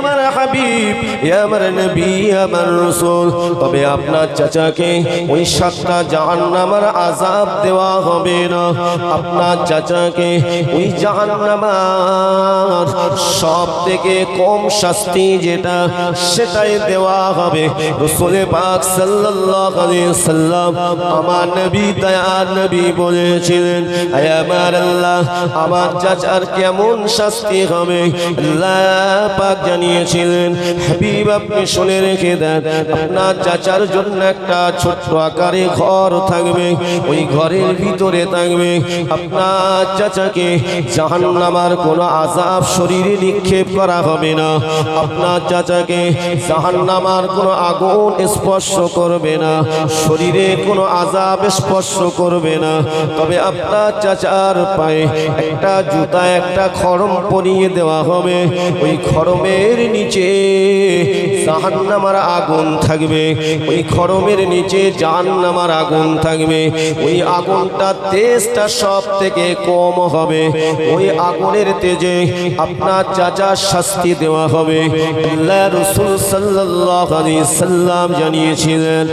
আমার হাবিব আমার নবী আমার রসুল। তবে আপনার চাচাকে ওই সাতটা জাহান্নামার আজাব দেওয়া হবে না। আপনার চাচাকে ওই জাহান্নামার সব থেকে কম শাস্তি যেটা, সেটাই দেওয়া হবে। রসুলে পাক সাল্লাম আমার নবী দয়ার নবী বলেছিলেন আমার আল্লাহ, আমার চাচার কেমন শাস্তি হবে? আল্লাহ পাক জানিয়েছিলেন হাবিব, আপনি শুনে রেখে দেন, আপনার চাচার জন্য একটা ছোট্ট আকারে ঘর থাকবে, ওই ঘরের ভিতরে থাকবে। আপনার চাচাকে জাহান্নামার কোনো আজাব শরীরে নিক্ষেপ করা হবে না। আপনার চাচাকে জাহান্নামার কোনো আগুন স্পর্শ করবে না, শরীরে কোনো আজাব স্পর্শ করবে না। তবে আপনার চাচার পায়ে একটা জুতা, একটা খরম পরিয়ে দেওয়া হবে। ওই খরমের নিচে জাহান্নামার আগুন থাকবে। ওই খরমের নিচে জাহান্নামার আগুন থাকবে। ওই আগুনটা তেজটা সব থেকে কম হবে। ওই আগুনের তেজে আপনার চাচার শাস্তি দেওয়া হবে, আল্লাহ রসুল সাল্লাম জানিয়েছিলেন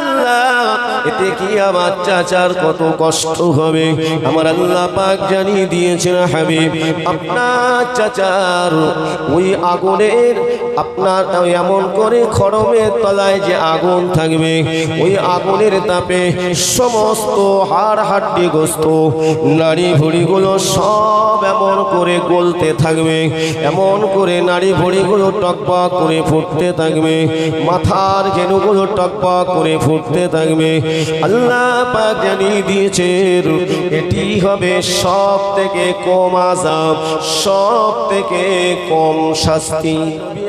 আল্লাহ এতে কি আমার চাচার কত কষ্ট হবে? আমার আল্লাহ পাক জানিয়ে দিয়েছেন, হাবিব, আপনার চাচার ওই আগুনের, আপনার এমন করে খড়মের তলায় যে আগুন থাকবে, ওই আগুনের তাপে সমস্ত হাড় হাড্ডি গোস্ত নারী ভুড়িগুলো সব এমন করে গলতে থাকবে, এমন করে নারী ভুড়িগুলো টকপক করে ফুটতে থাকবে, মাথার জেনুগুলো টকপক করে ফুটতে থাকবে আল্লাহ পাক জানিয়ে দিয়েছেন এটি হবে সব থেকে কম আজাব সব থেকে কম শাস্তি।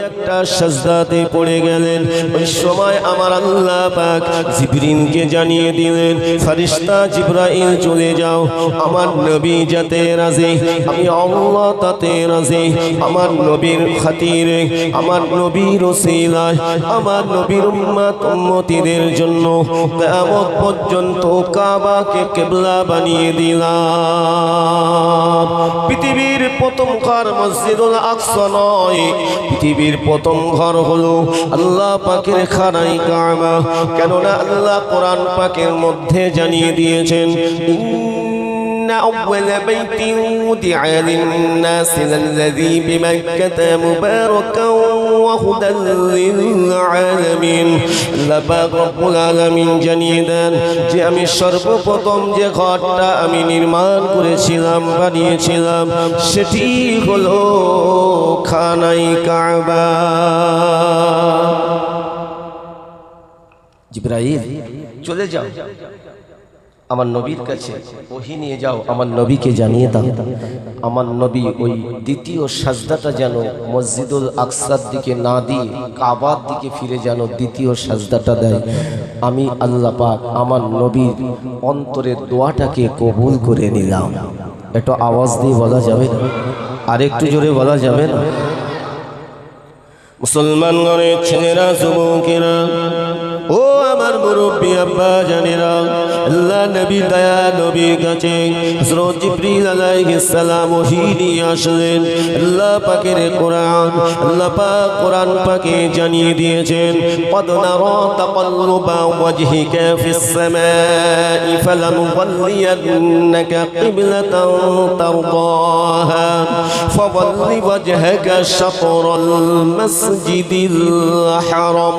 একটা সাজদাতে পড়ে গেলেন, ওই সময় আমার আল্লাহ পাক জিবরিনকে জানিয়ে দিলেন ফারিস্তা জিব্রাইল চলে যাও, আমার নবী যাতে রাজি, আমি আল্লাহ তাতে রাজি, আমার নবীর খাতিরে, আমার নবীর ওসিলায়, আমার নবীর উম্মত উম্মতিদের জন্য পর্যন্ত কাবাকে কেবলা বানিয়ে দিলাম। পৃথিবীর প্রথম ঘর মসজিদুল আকসা নয়। পৃথিবীর প্রথম ঘর হলো আল্লাহ পাকের খানাই কাবা। কেননা আল্লাহ কোরআন পাকের মধ্যে জানিয়ে দিয়েছেন إن أول بيت وضع للناس للذي بمكة مباركا وهدى للعالمين আল্লাহ রব্বুল আলামিন জানিয়ে দেন যে আমি সর্বপ্রথম যে ঘরটা আমি নির্মাণ করেছিলাম বানিয়েছিলাম সেটি হলো খানাই কাবা জিব্রাইল চলে যাও আমার নবীর কাছে ওহি নিয়ে যাও, আমার নবীকে জানিয়ে দাও। আমার নবী ওই দ্বিতীয় সাজদাটা যেন মসজিদুল আকসার দিকে না দিয়ে কাবার দিকে ফিরে যেন দ্বিতীয় সাজদাটা দেয়। আমি আল্লাহ পাক আমার নবীর অন্তরের দোয়াটাকে কবুল করে নিলাম। একটু আওয়াজ দিয়ে বলা যাবে না? আরেকটু জোরে বলা যাবে না? মুসলমান ছেলেরা, যুবকেরা আমার মুরব্বী আব্বা জানেরা আল্লাহ নবী দয়া নবীর কাছে হযরত জিবরিল আলাইহিস সালাম ওহী নিয়ে আসলেন আল্লাহ পাকের কোরআন আল্লাহ পাক কোরআন পাকে জানিয়ে দিয়েছেন قد نرى تقلب وجهك في السماء فلنولينك قبلة ترضاها فول وجهك شطر المسجد الحرام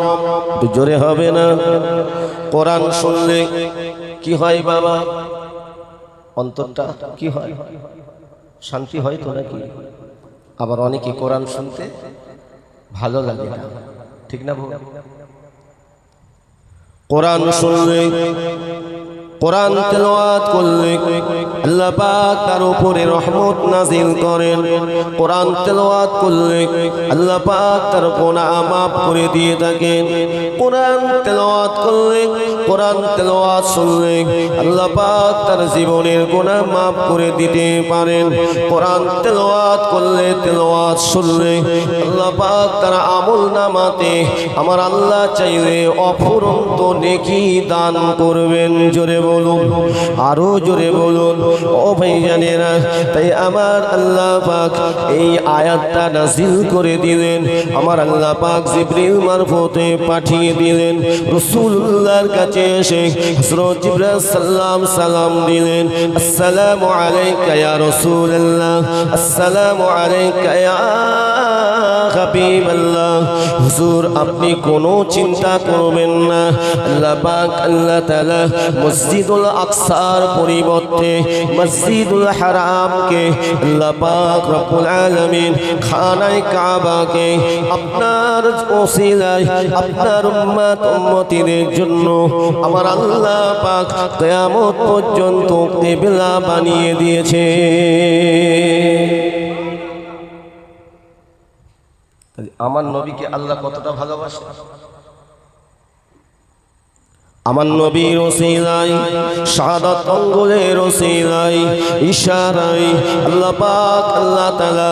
জোরে হবে না কোরআন শুনলে কি হয় বাবা? অন্তরটা কি হয়? শান্তি হয় তো নাকি? আবার অনেকে কোরআন শুনতে ভালো লাগে না। ঠিক না? কোরআন শুনলে কোরআন তেলাওয়াত করলে আল্লাহ পাক তার উপরে রহমত নাজিল করেন। কোরআন তেলাওয়াত করলে আল্লাহ পাক তার গুনাহ মাফ করে দিয়ে থাকেন। কোরআন তেলাওয়াত করলে, কোরআন তেলাওয়াত শুনলে আল্লাহ পাক তার জীবনের গুনাহ মাফ করে দিতে পারেন। কোরআন তেলাওয়াত করলে তেলাওয়াত শুনলে আল্লাহ পাক তার আমল নামাতে আমার আল্লাহ চাইলে অফুরন্ত নেকি দান করবেন। জোরে বলুন, আরও জোরে বলুন, ও ভাই জানেরা তাই আমার আল্লাহ পাক এই আয়াতটা নাজিল করে দিলেন। আমার আল্লাহ পাক জিব্রিল মারফতে পাঠিয়ে দিলেন রসুল্লাহর কাছে এসে হযরত জিব্রাইল সাল্লাম সালাম দিলেন, আসসালামু আলাইকা ইয়া রাসূলুল্লাহ, আসসালামু আলাইকা ইয়া হাবিবাল্লাহ হুজুর, আপনি কোনো চিন্তা করবেন না। আল্লাহ পাক, আল্লাহ তাআলা মসজিদুল আকসার পরিবর্তে মসজিদুল হারামকে আল্লাহ পাক রব্বুল আলামিন খানায় কাবাকে আপনার ওসিলায়, আপনার উম্মত, উম্মতিদের জন্য আমার আল্লাহ পাক কিয়ামত পর্যন্ত কিবলা বানিয়ে দিয়েছে। আমার নবীকে আল্লাহ কতটা ভালোবাসে? আমার নবীর ওসিলাই শাহাদাত অঙ্গুলের ওসিলাই ইশারাই আল্লাহ পাক আল্লাহ তাআলা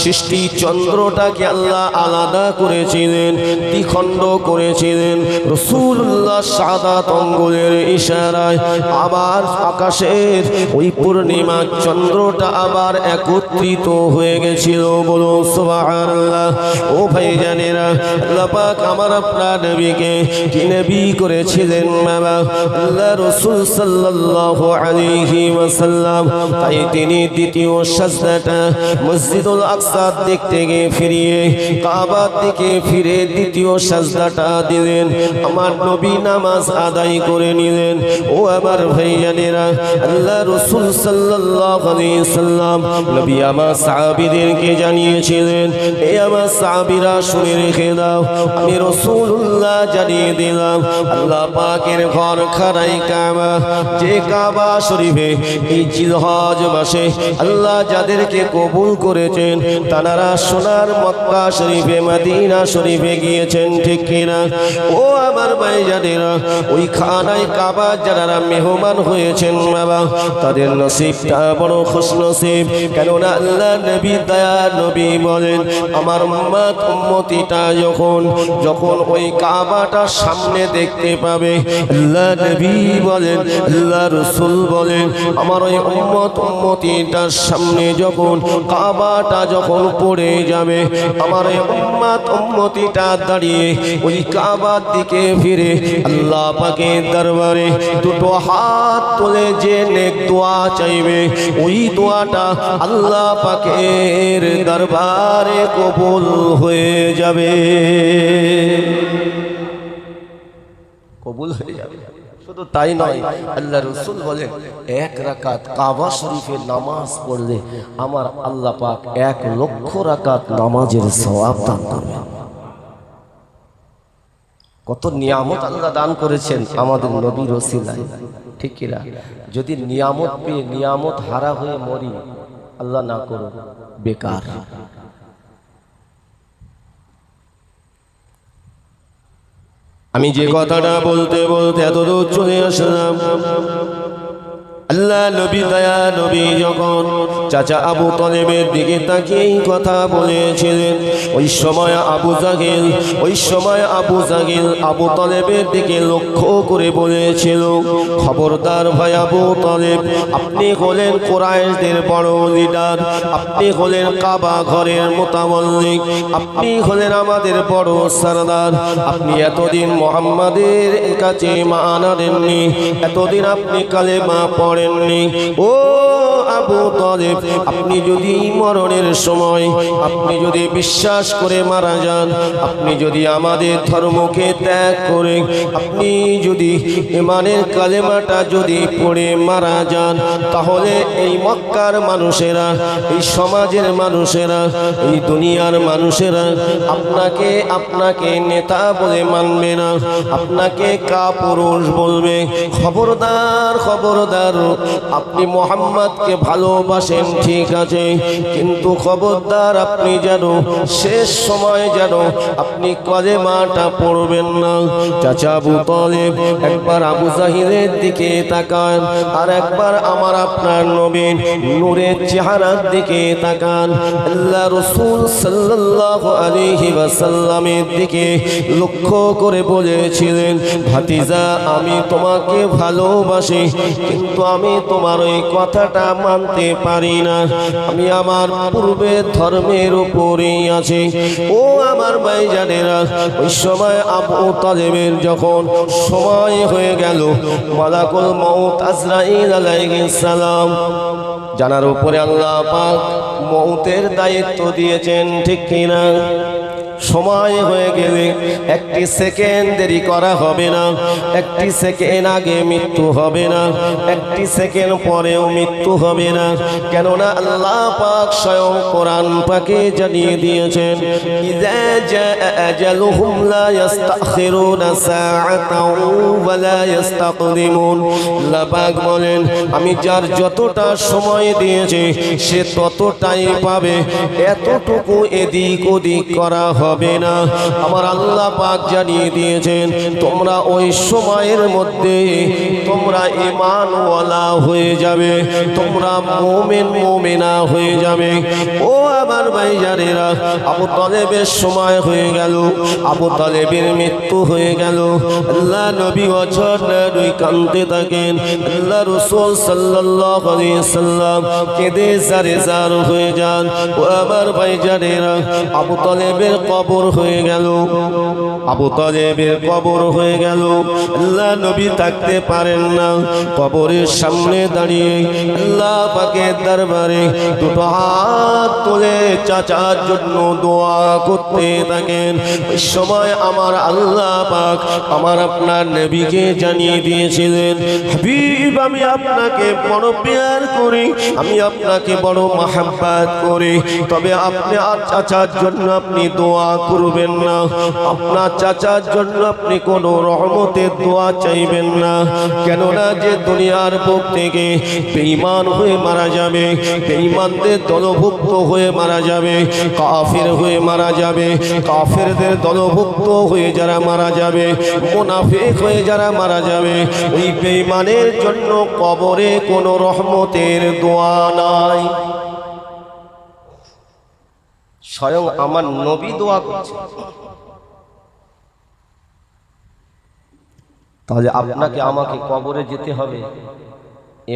সৃষ্টি চন্দ্রটাকে আল্লাহ আলাদা করেছিলেন, দ্বিখণ্ড করেছিলেন। রসুল্লাহ শাহাদাত অঙ্গুলের ইশারায় আবার আকাশের ওই পূর্ণিমা চন্দ্রটা আবার একত্রিত হয়ে গেছিল। বলো, সুবহানাল্লাহ। ও ভাই জানেরা আল্লাহ পাক আমার আপনার নবীকে কি নবী করেছিলেন? আমার নবী নামাজ আদায় করে নিলেন। ও আমার ভাইয়ানেরা, আল্লাহ রসুল সাল্লাম নবী আমার সাহাবীদেরকে জানিয়েছিলেন, এ আমার সাহাবীরা শুনে রেখে দাও, আমি রসুল্লাহ জানিয়ে দিলাম, আল্লাহ পাকের ঘর খানাই কাবা, যে কাবা শরীফে এই জিলহজ মাসে আল্লাহ যাদেরকে কবুল করেছেন তারা সোনার মক্কা শরীফে, মদিনা শরীফে গিয়েছেন, ঠিক কিনা? ও আমার ভাই জানেরা, ওই খানায় কাবা যারা মেহমান হয়েছেন বাবা, তাদের নসিবটা বড় খুশ নসিব, কেননা আল্লাহ নবী দয়া নবী বলেন, আমার উম্মত, উম্মতিটা যখন যখন ওই কাবাটা সামনে দেখতে পাবে আল্লাহ নবী বলেন, আল্লাহ রসুল বলেন, আমার ওই উম্মত উম্মতিটার সামনে যখন কাবাটা যখন পড়ে যাবে, আমার ওই উম্মত উম্মতিটা দাঁড়িয়ে ওই কাবার দিকে ফিরে আল্লাহ পাকের দরবারে দুটো হাত তুলে যে নেক দোয়া চাইবে, ওই দোয়াটা আল্লাহ পাকের দরবারে কবুল হয়ে যাবে। কবুল হয়ে যাবে। শুধু তাই নয়, আল্লাহ রসুল বলেন, এক রাকাত কাবা শরীফের নামাজ পড়লে আমার আল্লাহ পাক এক লক্ষ রাকাত নামাজের সওয়াব দান করবে কত নিয়ামত আল্লাহ দান করেছেন আমাদের ওসিলায়। ঠিক কিনা যদি নিয়ামত পেয়ে নিয়ামত হারা হয়ে মরি, আল্লাহ না করো বেকার। আমি যে কথাটা বলতে বলতে এত দূর চলে আসলাম। আল্লাহ নবী, দয়া নবী যখন চাচা আবু তলেবের দিকে তাকিয়ে এই কথা বলেছিলেন, ওই সময় আবু জাগিল ওই সময় আবু জাগিল আবু তলেবের দিকে লক্ষ্য করে বলেছিল, খবরদার ভাই আবু তলেব, আপনি হলেন কোরআশদের বড় লিডার আপনি হলেন কাবা ঘরের মোতাবল্লিক আপনি হলেন আমাদের বড় সরদার, আপনি এতদিন মোহাম্মদের কাছে মা আনারেননি এতদিন আপনি কালেমা পড়েননি ও আবু আপনি যদি মরণের সময় আপনি যদি বিশ্বাস করে মারা যান, আপনি যদি আমাদের ধর্মকে ত্যাগ করে আপনি যদি ইমানের কালেমাটা যদি পড়ে মারা যান, তাহলে এই মক্কার মানুষেরা, এই সমাজের মানুষেরা, এই দুনিয়ার মানুষেরা আপনাকে আপনাকে নেতা বলে মানবে না, আপনাকে কাপুরুষ বলবে। খবরদার খবরদার, আপনি মোহাম্মদকে ভালোবাসেন, ঠিক আছে। কিন্তু খবরদার আপনি যেন, শেষ সময় যেন আপনি কলে মাটা পড়বেন না। চাচা আবু তলেব, একবার আবু জাহিদের দিকে তাকান, আর একবার আমার আপনার নবীন নূরের চেহারার দিকে তাকান। আল্লাহ রসুল সাল্লাল্লাহু আলাইহি ওয়াসাল্লামের দিকে লক্ষ্য করে বলেছিলেন, ভাতিজা, আমি তোমাকে ভালোবাসি, কিন্তু আমি তোমার ওই কথাটা মানতে পারি না। আমি আমার পূর্বের ধর্মের উপরেই আছি। ও আমার ভাইজানেরা ওই সময় আবু তালেবের যখন সময় হয়ে গেল, মালাকুল মউত আজরাইল আলাইহিস সালাম জানার উপরে আল্লাহ পাক মউতের দায়িত্ব দিয়েছেন, ঠিক কিনা? সময় হয়ে গেলে একটি সেকেন্ড দেরি করা হবে না। একটি সেকেন্ড আগে মৃত্যু হবে না। একটি সেকেন্ড পরেও মৃত্যু হবে না। কেননা আল্লাহ পাক স্বয়ং কোরআন পাকে জানিয়ে দিয়েছেন বলেন, আমি যার যতটা সময় দিয়েছি, সে ততটাই পাবে। এতটুকু এদিক ওদিক করা হবে না। আমার আল্লাহ পাক জানিয়ে দিয়েছেন, তোমরা ওই সময়ের মধ্যে তোমরা ইমানওয়ালা হয়ে যাবে, তোমরা মোমেন মোমেনা হয়ে যাবে। ও আমার ভাইজানেরা আবু তালেবের সময় হয়ে গেল, আবু তালেবের মৃত্যু হয়ে গেল। আল্লাহ নবী বছর দুই কানতে থাকেন। আল্লাহ রসুল আলাইহি সাল্লাম কেঁদে জারে জার হয়ে যান। ও আমার ভাইজানেরা আবু তালেবের কবর হয়ে গেল। আবু তালেবের কবর হয়ে গেল। আল্লাহ নবী থাকতে পারেন না। কবরের সামনে দাঁড়িয়ে আল্লাহ পাকের দরবারে দুটো হাত তুলে চাচার জন্য দোয়া করতে থাকেন। ওই সময় আমার আল্লাহ পাক আমার আপনার নবীকে জানিয়ে দিয়েছিলেন, হাবিব, আমি আপনাকে বড় পেয়ার করি, আমি আপনাকে বড় মাহাব্বাত করি। তবে আপনি আর চাচার জন্য আপনি দোয়া করবেন না। আপনার চাচার জন্য আপনি কোনো রহমতের দোয়া চাইবেন না। কেননা যে দুনিয়ার বুক থেকে বেঈমান হয়ে মারা যাবে, বেঈমানদের দলভুক্ত হয়ে মারা যাবে, কাফের হয়ে মারা যাবে, কাফেরদের দলভুক্ত হয়ে যারা মারা যাবে, মুনাফিক হয়ে যারা মারা যাবে, ওই বেঈমানের জন্য কবরে কোনো রহমতের দোয়া নাই। স্বয়ং আমার নবী দোয়া করছে। তাহলে আপনাকে আমাকে কবরে যেতে হবে।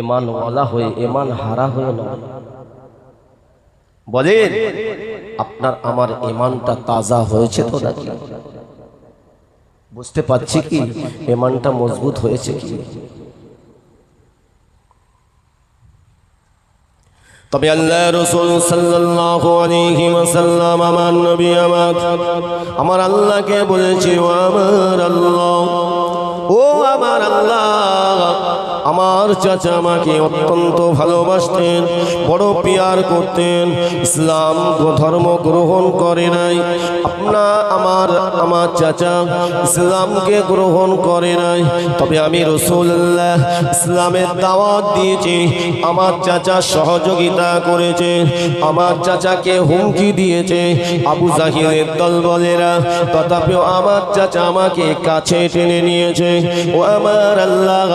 এমান ওয়ালা হয়ে এমান হারা হয়ে নয় বলেন, আপনার আমার এমানটা তাজা হয়েছে তো নাকি? বুঝতে পারছি কি? এমানটা মজবুত হয়েছে কি? তবে আল্লাহ রসুল সাল্লাহ আলাইহি ওয়াসাল্লাম আমার নবী আমার আমার আল্লাহকে বলেছে আমার আল্লাহ। ও আমার আল্লাহ, আমার চাচা আমাকে অত্যন্ত ভালোবাসতেন, বড় পিয়ার করতেন, ইসলাম ধর্ম গ্রহণ করে নাই। আপনা আমার আমার চাচা ইসলামকে গ্রহণ করে নাই। তবে আমি রসুল্লাহ ইসলামের দাওয়াত দিয়েছি, আমার চাচা সহযোগিতা করেছে, আমার চাচাকে হুমকি দিয়েছে। আবু জাহিরের দলবলেরা, তথাপিও আমার চাচা আমাকে কাছে টেনে নিয়েছে। ও আমার আল্লাহ,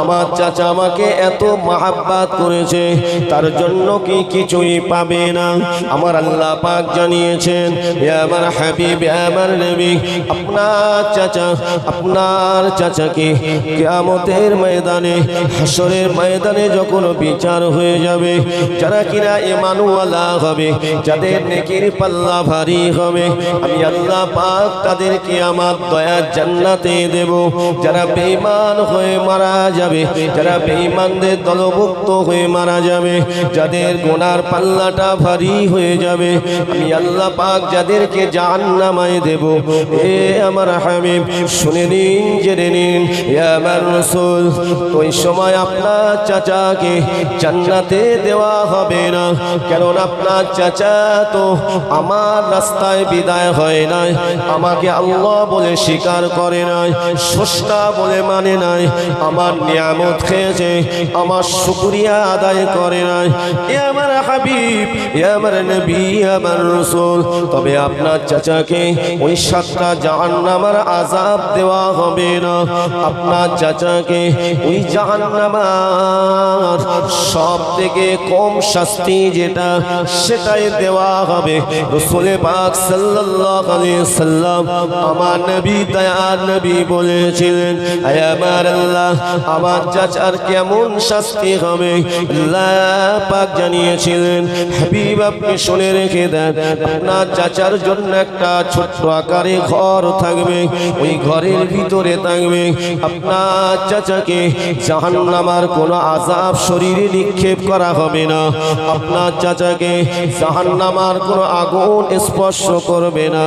আমার চাচা আমাকে এত মাহাব্বাত করেছে, তার জন্য কি কিছুই পাবে না। আমার আল্লাহ পাক জানিয়েছেন আমার হাবিব আমার নবী, আপনার চাচা, আপনার চাচাকে কিয়ামতের ময়দানে হাসরের ময়দানে যখন বিচার হয়ে যাবে, যারা কিনা ইমানওয়ালা হবে, যাদের নেকির পাল্লা ভারী হবে, আমি আল্লাহ পাক তাদেরকে আমার দয়ার জান্নাতে দেব। যারা বেঈমান হয়ে মারা যাবে, যারা বেঈমানদের দলভুক্ত হয়ে মারা যাবে, যাদের গোনার পাল্লাটা ভারী হয়ে যাবে, আমি আল্লাহ পাক যাদেরকে জাহান্নামায় দেব। এ আমার হাবিব, শুনে নিন, জেনে নিন আমার রসুল ওই সময় আপনার চাচাকে জান্নাতে দেওয়া হবে না কারণ আপনার চাচা তো আমার রাস্তায় বিদায় হয় নাই, আমাকে আল্লাহ বলে স্বীকার করে নাই শুষ্ক না বলে মানে নাই। আমার নিয়ামত খেয়েছে, আমার শুকরিয়া আদায় করে নাই। এ আমার হাবিব, এ আমার নবী আমার রসুল। তবে আপনার চাচাকে ওই সাতটা জাহান্নামার আজাব দেওয়া হবে না। আপনার চাচাকে ওই জাহান্নামার সব থেকে কম শাস্তি যেটা, সেটাই দেওয়া হবে। রসুলে পাক সাল্লাল্লাহু আলাইহি সাল্লাম আমার নবী দয়ার নবী বলেছিলেন আয় আমার আল্লাহ, আমার চাচার কেমন শাস্তি হবে? পাক জানিয়েছিলেন, হাবিব, আপনি শুনে রেখে দেন, আপনার চাচার জন্য একটা ছোট্ট আকারে ঘর থাকবে, ওই ঘরের ভিতরে থাকবে। আপনার চাচাকে জাহান্নামার কোনো আজাব শরীরে নিক্ষেপ করা হবে না। আপনার চাচাকে জাহান্নামার কোনো আগুন স্পর্শ করবে না,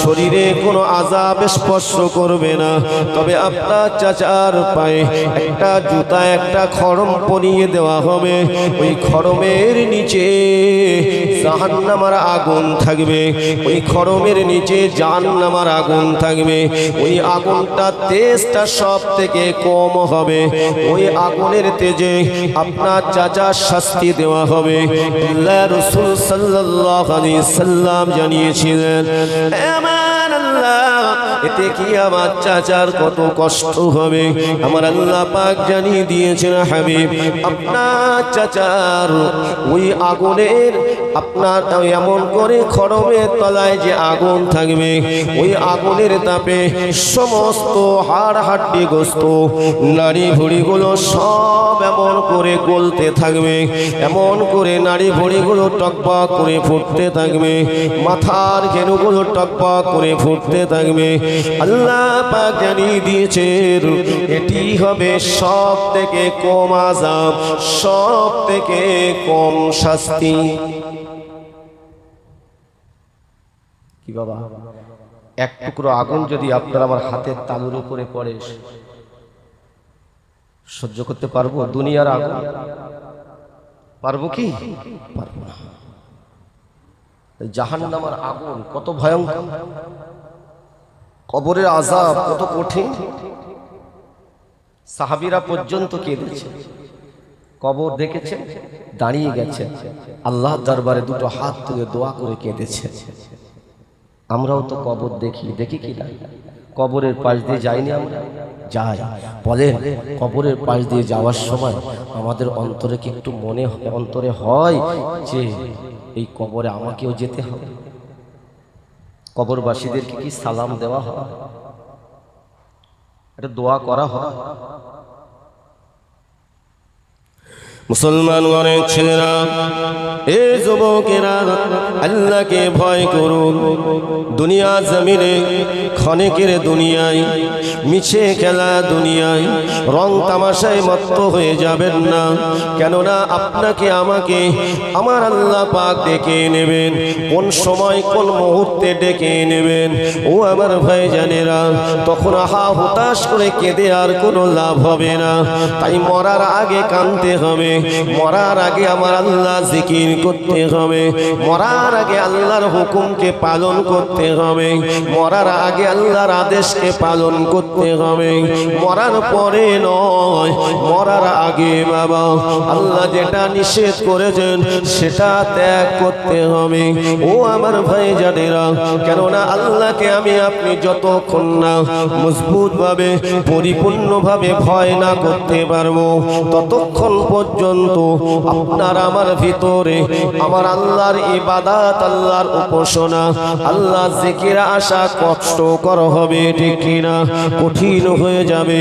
শরীরে কোনো আজাব স্পর্শ করবে না। তবে আপনার চাচার পায়ে, একটা জুতা, একটা খড়ম পরিয়ে দেওয়া হবে। ওই খড়মের নিচে জাহান্নামার আগুন থাকবে। ওই খড়মের নিচে জাহান্নামার আগুন থাকবে। ওই আগুনটা তেজটা সব থেকে কম হবে। ওই আগুনের তেজে আপনার চাচার শাস্তি দেওয়া হবে। রসুল আলাইহি সাল্লাম জানিয়েছিলেন আমার আল্লাহ এতে কি আমার চাচার কত কষ্ট হবে? আমার আল্লাহ পাক জানিয়ে দিয়েছেন, হাবিব, আপনার চাচার ওই আগুনের, আপনার এমন করে খড়মের তলায় যে আগুন থাকবে, ওই আগুনের তাপে সমস্ত হাড় হাড্ডি গোস্ত নারী ভুড়িগুলো সব এমন করে গলতে থাকবে, এমন করে নারী ভুড়িগুলো টকপক করে ফুটতে থাকবে, মাথার ঘেনুগুলো টকপক করে ফুটতে থাকবে। আল্লাহ পাক জানিয়ে দিয়েছেন এটি হবে সব থেকে কম আজাব সব থেকে কম শাস্তি। কি বাবা? এক টুকরো আগুন যদি আপনার আমার হাতের তালুর উপরে পড়ে, সহ্য করতে পারব দুনিয়ার আগুন? পারব কি? পারব না। জাহান নামার আগুন কত ভয়ঙ্কর। কবরের আজাব কত কঠিন। সাহাবিরা পর্যন্ত কেঁদেছে। কবর দেখেছে, দাঁড়িয়ে গেছে। আল্লাহ দরবারে দুটো হাত তুলে দোয়া করে কেঁদেছে। আমরাও তো কবর দেখি দেখি কি না। কবরের পাশ দিয়ে যাইনি আমরা? যাই। বলেন, কবরের পাশ দিয়ে যাওয়ার সময় আমাদের অন্তরে কি একটু মনে অন্তরে হয় যে এই কবরে আমাকেও যেতে হবে? কবরবাসীদেরকে কি সালাম দেওয়া হয়? এটা দোয়া করা হয়? মুসলমান অনেক ছেলেরা, এ যুবকেরা, আল্লাহকে ভয় করুন। দুনিয়া জমিনে, ক্ষণিকের দুনিয়ায়, মিছে খেলা দুনিয়ায়, রং তামাশায় মত্ত হয়ে যাবেন না। কেননা আপনাকে আমাকে, আমার আল্লাহ পাক ডেকে নেবেন। কোন সময়, কোন মুহূর্তে ডেকে নেবেন। ও আমার ভাই জানেরা তখন আহা হতাশ করে কেঁদে আর কোনো লাভ হবে না। তাই মরার আগে কানতে হবে। মরার আগে আমার আল্লাহ জিকির করতে হবে। মরার আগে আল্লাহর হুকুমকে পালন করতে হবে। মরার আগে আল্লাহর আদেশকে পালন করতে হবে। মরার পরে নয়, মরার আগে বাবা, আল্লাহ যেটা নিষেধ করেছেন সেটা ত্যাগ করতে হবে। ও আমার ভাই জানেরা, কেননা আল্লাহকে আমি আপনি যতক্ষণ না মজবুত ভাবে পরিপূর্ণ ভাবে ভয় না করতে পারব, ততক্ষণ পর্যন্ত আপনার আমার ভিতরে, আমার আল্লাহর ইবাদাত, আল্লাহর উপাসনা আল্লাহ জিকিরা আসা কষ্টকর হবে, ঠিক কিনা? কঠিন হয়ে যাবে।